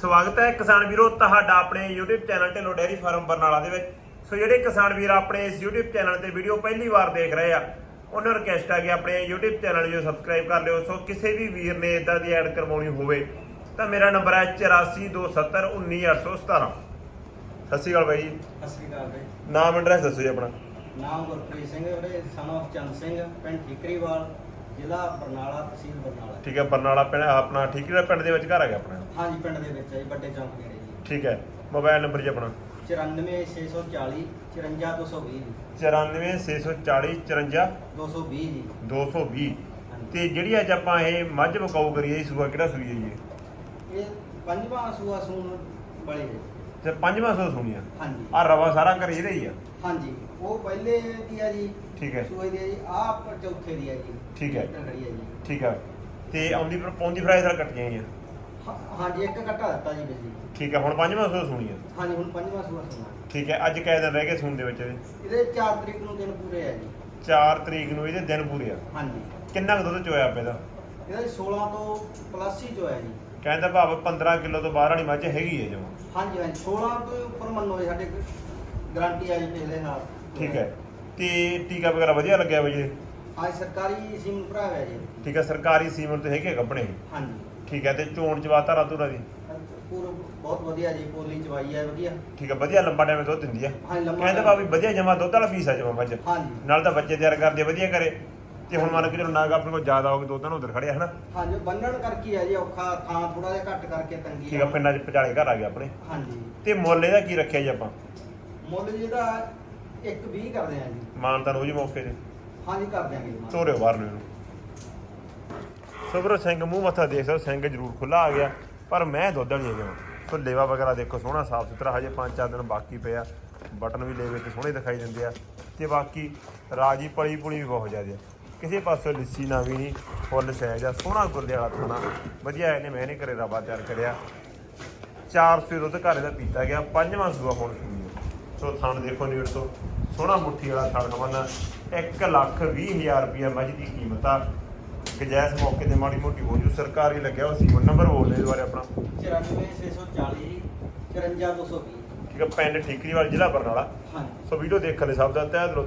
ਸਵਾਗਤ ਹੈ ਕਿਸਾਨ ਵੀਰੋ ਤੁਹਾਡਾ ਆਪਣੇ YouTube channel Dhillon dairy farm Barnala ਦੇ ਵਿੱਚ। ਸੋ ਜਿਹੜੇ ਕਿਸਾਨ ਵੀਰ ਆਪਣੇ ਇਸ YouTube ਚੈਨਲ ਤੇ ਵੀਡੀਓ ਪਹਿਲੀ ਵਾਰ ਦੇਖ ਰਹੇ ਆ ਉਹਨਾਂ ਨੂੰ ਰਿਕਵੈਸਟ ਆ ਕਿ ਆਪਣੇ YouTube ਚੈਨਲ ਨੂੰ ਸਬਸਕ੍ਰਾਈਬ ਕਰ ਲਿਓ। ਸੋ ਕਿਸੇ ਵੀ ਵੀਰ ਨੇ ਇਦਾਂ ਦੀ ਐਡ ਕਰਵਾਉਣੀ ਹੋਵੇ ਤਾਂ ਮੇਰਾ ਨੰਬਰ ਹੈ 8427191817 ਸਤਿ ਸ਼੍ਰੀ ਅਕਾਲ ਬਾਈ ਜੀ। ਸਤਿ ਸ਼੍ਰੀ ਅਕਾਲ ਬਈ। ਨਾਮ ਐਡਰੈਸ ਦੱਸੋ ਜੀ ਆਪਣਾ। ਨਾਮ ਗੁਰਪ੍ਰੀਤ ਸਿੰਘ ਵੀਰੇ ਸਨ of ਚੰਦ ਸਿੰਘ ਪਿੰਡ ਠੀਕਰੀਵਾਲ ਜ਼ਿਲ੍ਹਾ ਬਰਨਾਲਾ ਤਹਿਸੀਲ ਬਰਨਾਲਾ। ਠੀਕ ਹੈ ਬਰਨਾਲਾ ਪਿੰਡ ਆਪਣਾ ਠੀਕ ਹੈ ਪਿੰਡ ਦੇ ਵਿੱਚ ਘਰ ਆ ਗਿਆ ਆਪਣਾ। ਹਾਂਜੀ ਪਿੰਡ ਦੇ ਵਿੱਚ ਹੈ ਜੀ ਵੱਡੇ ਚੌਂਕ ਨੇੜੇ ਜੀ। ਠੀਕ ਹੈ। ਮੋਬਾਈਲ ਨੰਬਰ ਜੀ ਆਪਣਾ। 94640 54220 ਜੀ। 94640 54 220 ਜੀ। 220 ਹਾਂਜੀ। ਤੇ ਜਿਹੜੀ ਅੱਜ ਆਪਾਂ ਇਹ ਮੱਝ ਬਕਾਊ ਕਰੀਏ ਇਹ ਸੂਆ ਕਿਹੜਾ ਸੂਈ ਹੈ ਜੀ? ਇਹ? ਇਹ ਪੰਜਵਾਂ ਸੂਆ ਸੂਣ ਵਾਲੀ ਹੈ ਤੇ ਪੰਜਵਾਂ ਸੂਆ ਸੁਣੀਆ? ਹਾਂਜੀ। ਆ ਰਵਾ ਸਾਰਾ ਘਰ ਇਹਦਾ ਹੀ ਆ? ਹਾਂਜੀ ਉਹ ਪਹਿਲੇ ਦੀ ਹੈ ਜੀ ਠੀਕ ਹੈ। ਸੂਏ ਦੀ ਹੈ ਜੀ ਆਹ ਪਰ ਚੌਥੇ ਦੀ ਹੈ ਜੀ। ਠੀਕ ਹੈ। ਖੜੀ ਹੈ ਜੀ। ਠੀਕ ਆ ਤੇ ਆਉਂਦੀ ਪਰ ਪੌਂਦੀ ਫਰਾਈ ਕੱਟੀਆਂ ਹੋਈਆਂ ਹਾਂ- ਹਾਂਜੀ ਇੱਕ ਘਟਾ ਦਿੱਤਾ ਜੀ ਬਿਜਲੀ ਠੀਕ ਹੈ ਹੁਣ ਪੰਜਵਾਂ ਸੂਆ ਸੁਣੀ ਆ ਹਾਂਜੀ ਹੁਣ ਪੰਜਵਾਂ ਸੂਆ ਸੂਣਾ। ਠੀਕ ਹੈ ਅੱਜ ਕਿਹ ਦਿਨ ਰਹਿ ਗਏ ਸੂਣ ਦੇ ਵਿੱਚ ਇਹਦੇ? 4 ਤਰੀਕ ਨੂੰ ਦਿਨ ਪੂਰੇ ਹੈ ਜੀ। 4 ਤਰੀਕ ਨੂੰ ਇਹਦੇ ਦਿਨ ਪੂਰੇ ਆ। ਹਾਂਜੀ। ਕਿੰਨਾ ਕੁ ਦੁੱਧ ਚੋਇਆ ਆਪੇ ਦਾ? ਇਹਦਾ 16 ਤੋਂ ਪਲੱਸ ਹੀ ਹੈ ਜੀ। ਕਹਿੰਦਾ ਭਾਵ 15 ਕਿਲੋ ਤੋਂ ਬਾਹਰ ਵਾਲੀ ਮੱਝ ਹੈਗੀ ਹੈ ਜਮਾ। ਹਾਂਜੀ ਹਾਂਜੀ 16 ਤੋਂ ਉੱਪਰ ਮੰਨੋ ਜੀ ਸਾਡੇ ਗਾਰੰਟੀ ਆ ਜੀ ਪਿਛਲੇ ਸਾਲ ਠੀਕ ਹੈ ਤੇ ਟੀਕਾ ਵਗੈਰਾ ਵਧੀਆ ਲੱਗਿਆ ਬਈ ਜੀ? ਅੱਜ ਸਰਕਾਰੀ ਸਿਮ ਭਰਾ ਹੋਇਆ ਜੀ। ਠੀਕ ਹੈ ਸਰਕਾਰੀ ਸੀਮਨ ਤੇ ਹੈਗੇ ਕੱਪੜੇ? ਹਾਂਜੀ। ਠੀਕ ਹੈ ਤੇ ਚੋਣ ਚਵਾ ਧਾਰਾ ਧੁਰਾ ਦੀ ਪੂਰਾ ਬਹੁਤ ਵਧੀਆ ਜੀ ਪੋਲੀ ਚਵਾਈ ਹੈ ਵਧੀਆ। ਠੀਕ ਹੈ ਵਧੀਆ ਲੰਬਾ ਟਾਈਮ ਦੁੱਧ ਦਿੰਦੀ ਆ ਹਾਂਜੀ ਲੰਮਾ ਕਹਿੰਦਾ ਭਾਵੇਂ ਵਧੀਆ ਜਮਾ ਦੁੱਧ ਵਾਲਾ ਪੀਸ ਆ ਜਮਾ ਮੱਝ। ਹਾਂਜੀ। ਨਾਲ ਤਾਂ ਬੱਚੇ ਤਿਆਰ ਕਰਦੇ ਵਧੀਆ ਕਰੇ। ਤੇ ਹੁਣ ਮੰਨ ਕੇ ਚਲੋ ਨਾਗ ਆਪਣੇ ਕੋਲ ਜ਼ਿਆਦਾ ਹੋ ਗਏ ਦੁੱਧ ਨਾਲ ਉਧਰ ਖੜਿਆ ਹਨਾ। ਹਾਂਜੀ ਬੰਨਣ ਕਰਕੇ ਹੈ ਜੀ ਔਖਾ ਥਾਂ ਥੋੜਾ ਜਿਹਾ ਘੱਟ ਕਰਕੇ ਤੰਗੀ ਠੀਕ ਆ। ਪਿੰਡਾਂ 'ਚ ਪਚਾਲੇ ਘਰ ਆ ਗਏ ਆਪਣੇ। ਹਾਂਜੀ। ਤੇ ਮੁੱਲ ਇਹਦਾ ਕੀ ਰੱਖਿਆ ਜੀ ਆਪਾਂ? ਮੁੱਲ ਜੀ ਇਹਦਾ 120 ਕਰਦੇ ਆ ਜੀ। ਮਾਨਤਾ ਰੋਜ਼ ਮੌਕੇ ਤੇ। ਹਾਂਜੀ ਕਰ ਦਿਆਂਗੇ ਜੀ ਮਾਨ। ਤੋਰਿਓ ਬਾਹਰ ਨੂੰ। ਇਹਨੂੰ ਸੋਬਰੋ ਸਿੰਘ ਮੂੰਹ ਮੱਥਾ ਦੇਖ ਸਕਦੇ, ਸਿੰਘ ਜ਼ਰੂਰ ਖੁੱਲਾ ਆ ਗਿਆ, ਪਰ ਮੈਂ ਦੁੱਧ ਨਹੀਂ ਜਮਾ ਸੋ ਲੇਵਾ ਵਗੈਰਾ ਦੇਖੋ, ਸੋਹਣਾ ਸਾਫ਼ ਸੁਥਰਾ, ਹਜੇ 5-4 ਦਿਨ ਬਾਕੀ ਪਿਆ। ਬਟਨ ਵੀ ਲੇਵੇ ਤੇ ਸੋਹਣੇ ਦਿਖਾਈ ਦਿੰਦੇ ਆ। ਤੇ ਬਾਕੀ ਰਾਜੀ ਪਲੀ ਪੁਲੀ ਵੀ ਬਹੁਤ ਜ਼ਿਆਦਾ ਕਿਸੇ ਪਾਸੇ ਲਿੱਸੀ ਨਾ ਵੀ ਨਹੀਂ, ਫੁੱਲ ਸਹਿਜ ਆ, ਸੋਹਣਾ ਗੁੱਲੇ ਵਾਲਾ ਥਾਣਾ। ਵਧੀਆ ਇਹਨੇ ਮੈਂ ਨਹੀਂ ਕਰੇ ਰਵਾ ਤਿਆਰ ਕਰਿਆ। 400 ਦੁੱਧ ਘਰੇ ਦਾ ਪੀਤਾ ਗਿਆ, ਪੰਜਵਾਂ ਸੂਆ ਹੁਣ ਸੁਣੀ ਸੋ ਥਣ ਦੇਖੋ ਨੀੜ ਤੋਂ, ਸੋਹਣਾ ਮੁੱਠੀ ਵਾਲਾ ਥਣ ਨਵਾਂ 1 ਲੱਖ 20 ਹਜ਼ਾਰ ਰੁਪਇਆ ਮੱਝ ਦੀ ਕੀਮਤ ਆ। ਗਜੈਸ ਮੌਕੇ ਤੇ ਮਾੜੀ ਮੋਟੀ ਹੋ ਜੂ। ਸਰਕਾਰੀ ਲੱਗਿਆ ਉਹ ਸੀ। ਨੰਬਰ ਬੋਲ ਦੇ ਦੁਆਰੇ ਆਪਣਾ। 94640 54220 ਠੀਕ ਹੈ ਪਿੰਡ ਠੀਕਰੀਵਾਲ ਜ਼ਿਲ੍ਹਾ ਬਰਨਾਲਾ। ਹਾਂਜੀ। ਸੋ ਵੀਡੀਓ ਦੇਖਣ ਲਈ ਸਭ ਦਾ ਤਹਿ ਦਿਲੋਂ